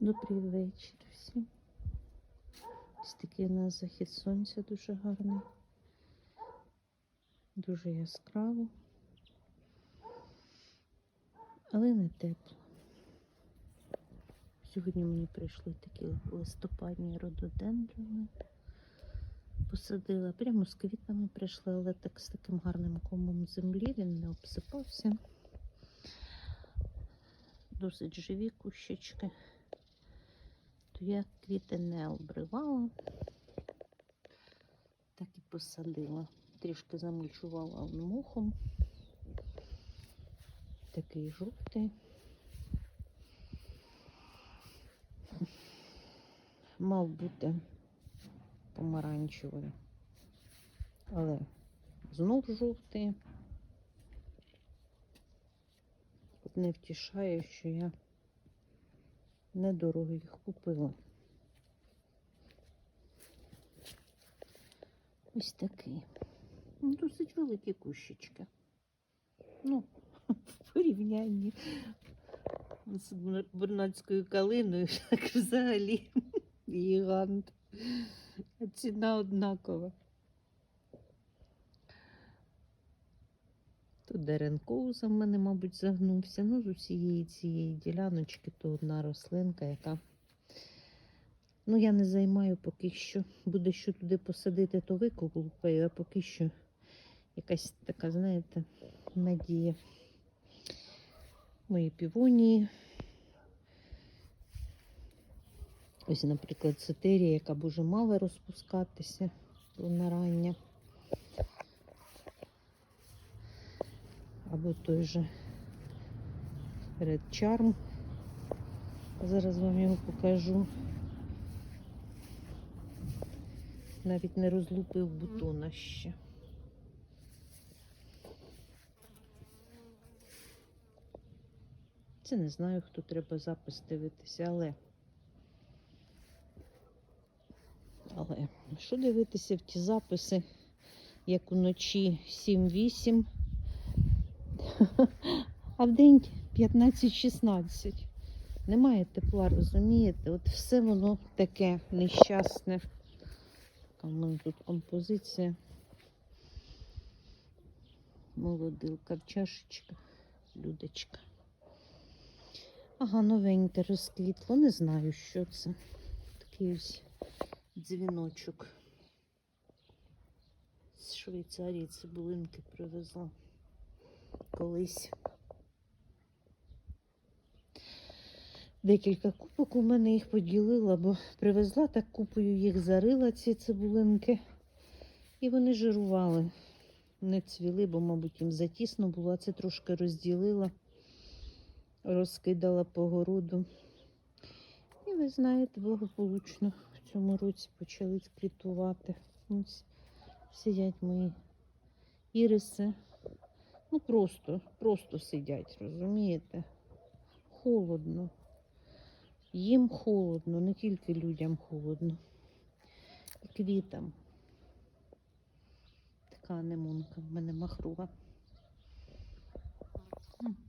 Добрий вечір всім. Ось такий у нас захід сонця дуже гарний. Дуже яскраво. Але не тепло. Сьогодні мені прийшли такі листопадні рододендрoni. Посадила. Прямо з квітами прийшла, але так з таким гарним комом землі він не обсипався. Досить живі кущички. То я квіти не обривала, так і посадила. Трішки замульчувала мохом. Такий жовтий. Мав бути помаранчевий, але знов жовтий. Не втішає, що я недорого їх купила. Ось такий. Ну, Досить великі кущички. Ну, в порівнянні з бурнацькою калиною, так взагалі гігант. Ціна однакова. Тут деренкоуза в мене, мабуть, загнувся. Ну, з усієї цієї діляночки то одна рослинка, яка. Ну, я не займаю поки що. Буде що туди посадити, то виколупаю, а поки що якась така, знаєте, надія. Мої півонії. Ось, наприклад, цетерія, яка б уже мала розпускатися вона рання. Або той же Red Charm. Зараз вам його покажу. Навіть не розлупив бутона ще. Це не знаю, хто треба запис дивитися, але. Але що дивитися в ті записи, як уночі 7-8, а в день 15-16. Немає тепла, розумієте? От все воно таке нещасне. Така в мене тут композиція. Молодилка в чашечках, людочка. Ага, новеньке розквітло. Не знаю, що це. Такий ось дзвіночок. З Швейцарії цибулинки привезла колись. Декілька купок у мене їх поділила, бо привезла так купою їх зарила, ці цибулинки. І вони жирували. Не цвіли, бо, мабуть, їм затісно було, а це трошки розділила, розкидала по городу. І ви знаєте, благополучно в цьому році почали квітувати. Ось сидять мої іриси. Ну просто, просто сидять, розумієте? Холодно. Їм холодно, не тільки людям холодно. І квітам. Така анемонка в мене махрова.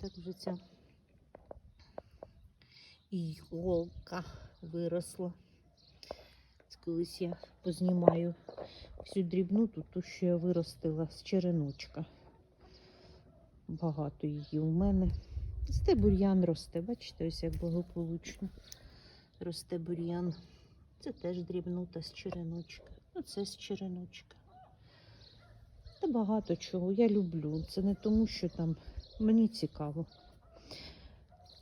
Так вже ця іголка виросла. Колись я познімаю всю дрібну, тут ту, що я виростила з череночка. Багато її у мене. Росте бур'ян росте, бачите, ось як благополучно росте бур'ян. Це теж дрібнута з череночка. Оце з череночка. Та багато чого я люблю. Це не тому, що там мені цікаво.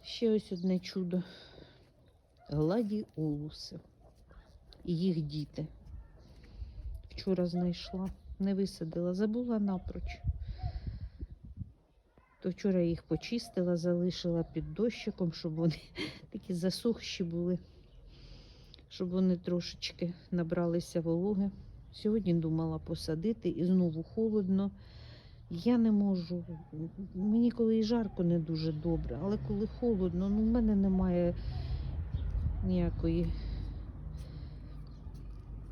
Ще ось одне чудо. Гладіолуси. І їх діти. Вчора знайшла, не висадила, забула напроч. То вчора їх почистила, залишила під дощиком, щоб вони такі засухші були, щоб вони трошечки набралися вологи. Сьогодні думала посадити і знову холодно. Я не можу. Мені коли і жарко не дуже добре, але коли холодно, ну в мене немає ніякої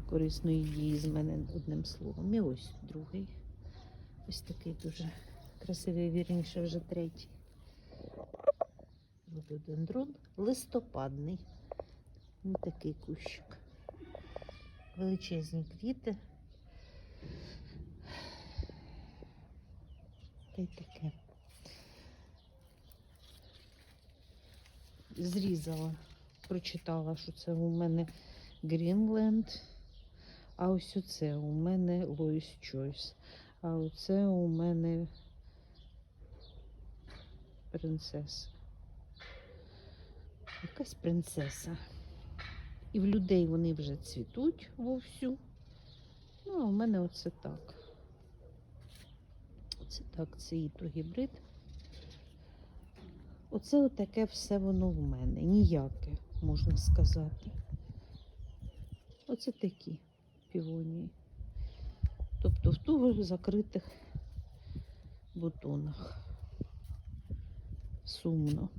корисної дії з мене одним словом. І ось другий. Ось такий дуже красивий, вірніше, вже третій. Рододендрон листопадний. Ось такий кущик. Величезні квіти. Та й таке. Зрізала, прочитала, що це у мене Грінленд. А ось оце у мене Лоїс Чойс. А оце у мене принцеса. Якась принцеса. І в людей вони вже цвітуть вовсю. Ну, а в мене оце так. Оце так, це і гібрид. Оце отаке все воно в мене. Ніяке, можна сказати. Оце такі півонії. Тобто в туго закритих бутонах. Сумно.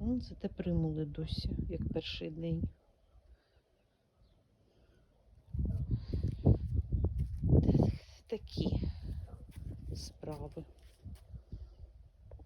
Ну, Зате примули досі, як перший день. Такі справи.